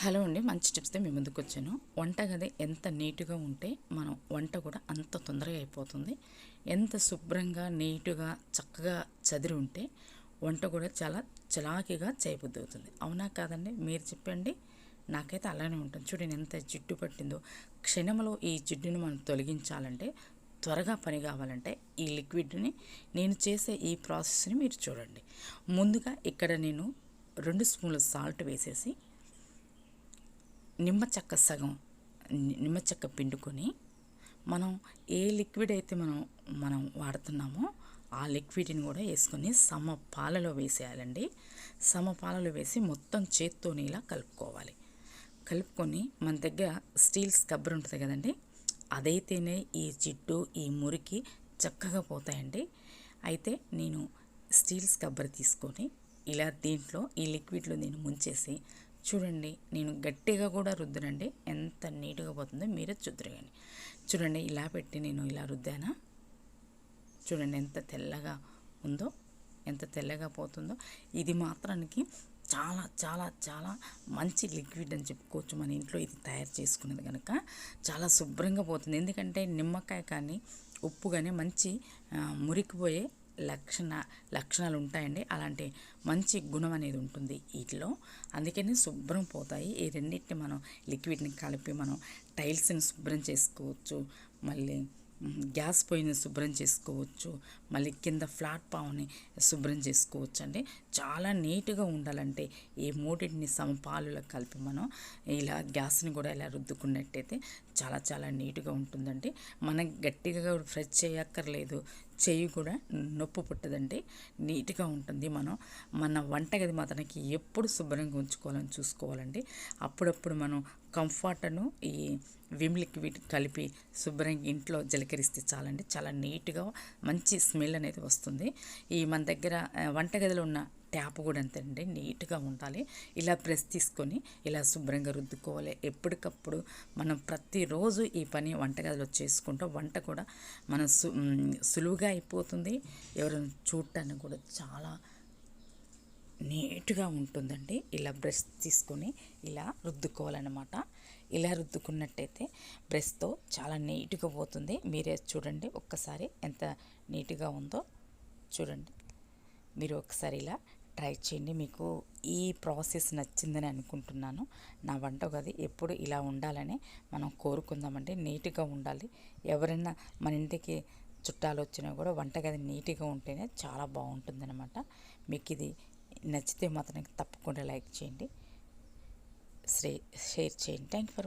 Hello అండి మంచి టిప్స్తో మీ ముందుకు వచ్చాను. వంటగది ఎంత నీట్గా ఉంటే మనం వంట కూడా అంత తొందరగా అయిపోతుంది. ఎంత శుభ్రంగా నీట్గా చక్కగా చదిరి ఉంటే వంట కూడా చాలా చలాకీగా చేయబుద్ధి అవుతుంది అవునా కాదండి? మీరు చెప్పండి. నాకైతే అలానే ఉంటుంది. చూడండి ఎంత జిడ్డు పట్టిందో. క్షణంలో ఈ జిడ్డును మనం తొలగించాలంటే త్వరగా పని కావాలంటే ఈ లిక్విడ్ని నేను చేసే ఈ ప్రాసెస్ని మీరు చూడండి. ముందుగా ఇక్కడ నేను రెండు స్పూన్ల సాల్ట్ వేసేసి నిమ్మ చెక్క సగం నిమ్మ చెక్క పిండుకొని మనం ఏ లిక్విడ్ అయితే మనం మనం వాడుతున్నామో ఆ లిక్విడ్ని కూడా వేసుకొని సమ పాలలో వేసేయాలండి. సమ పాలలో వేసి మొత్తం చేత్తోని ఇలా కలుపుకోవాలి. కలుపుకొని మన దగ్గర స్టీల్ స్కబ్బర్ ఉంటుంది కదండి అదైతేనే ఈ జిడ్డు ఈ మురికి చక్కగా పోతాయండి. అయితే నేను స్టీల్ స్కబ్బర్ తీసుకొని ఇలా దీంట్లో ఈ లిక్విడ్లో నేను ముంచేసి చూడండి నేను గట్టిగా కూడా రుద్దనండి. ఎంత నీట్గా పోతుందో మీరే చూద్దరు కానీ చూడండి ఇలా పెట్టి నేను ఇలా రుద్దానా? చూడండి ఎంత తెల్లగా ఉందో ఎంత తెల్లగా పోతుందో. ఇది మాత్రానికి చాలా చాలా చాలా మంచి లిక్విడ్ అని చెప్పుకోవచ్చు మన ఇంట్లో ఇది తయారు చేసుకునేది కనుక చాలా శుభ్రంగా పోతుంది. ఎందుకంటే నిమ్మకాయ కానీ ఉప్పు కానీ మంచి మురికిపోయే లక్షణ లక్షణాలు ఉంటాయండి అలాంటి మంచి గుణం అనేది ఉంటుంది వీటిలో. అందుకని శుభ్రం పోతాయి. ఈ రెండింటిని మనం లిక్విడ్ని కలిపి మనం టైల్స్ని శుభ్రం చేసుకోవచ్చు. మళ్ళీ గ్యాస్ పొయ్యిని శుభ్రం చేసుకోవచ్చు. మళ్ళీ కింద ప్లాట్ఫామ్ని శుభ్రం చేసుకోవచ్చు అండి చాలా నీట్గా ఉండాలంటే ఈ మూడింటిని సమపాలులో కలిపి మనం ఇలా గ్యాస్ని కూడా ఇలా రుద్దుకున్నట్టయితే చాలా చాలా నీట్గా ఉంటుందండి. మనం గట్టిగా ఫ్రెష్ చేయక్కర్లేదు. చెయ్యి కూడా నొప్పి పుట్టదండి. నీట్గా ఉంటుంది మనం. మన వంటగది మాత్రానికి ఎప్పుడు శుభ్రంగా ఉంచుకోవాలని చూసుకోవాలండి. అప్పుడప్పుడు మనం కంఫర్ట్ను ఈ విమ్ లిక్విడ్ కలిపి శుభ్రంగా ఇంట్లో జలకరిస్తే చాలండి. చాలా నీట్గా మంచి స్మెల్ అనేది వస్తుంది. ఈ మన దగ్గర వంటగదిలో ఉన్న ట్యాప్ కూడా అంతేనండి. నీట్గా ఉండాలి. ఇలా ప్రెస్ తీసుకొని ఇలా శుభ్రంగా రుద్దుకోవాలి. ఎప్పటికప్పుడు మనం ప్రతిరోజు ఈ పని వంటగదిలో చేసుకుంటాం వంట కూడా మనం సులువుగా అయిపోతుంది. ఎవరైనా చూడటానికి కూడా చాలా నీట్గా ఉంటుందండి. ఇలా బ్రష్ తీసుకొని ఇలా రుద్దుకోవాలన్నమాట. ఇలా రుద్దుకున్నట్టయితే బ్రష్తో చాలా నీట్గా పోతుంది. మీరే చూడండి ఒక్కసారి ఎంత నీట్గా ఉందో. చూడండి. మీరు ఒకసారి ఇలా ట్రై చేయండి. మీకు ఈ ప్రాసెస్ నచ్చిందని అనుకుంటున్నాను. నా వంట గది ఎప్పుడు ఇలా ఉండాలని మనం కోరుకుందామండి. నీట్గా ఉండాలి. ఎవరైనా మన ఇంటికి చుట్టాలు వచ్చినా కూడా వంటగది నీట్గా ఉంటేనే చాలా బాగుంటుందన్నమాట. మీకు ఇది నచ్చితే మాత్రం తప్పకుండా లైక్ చేయండి. షేర్ చేయండి. Thank for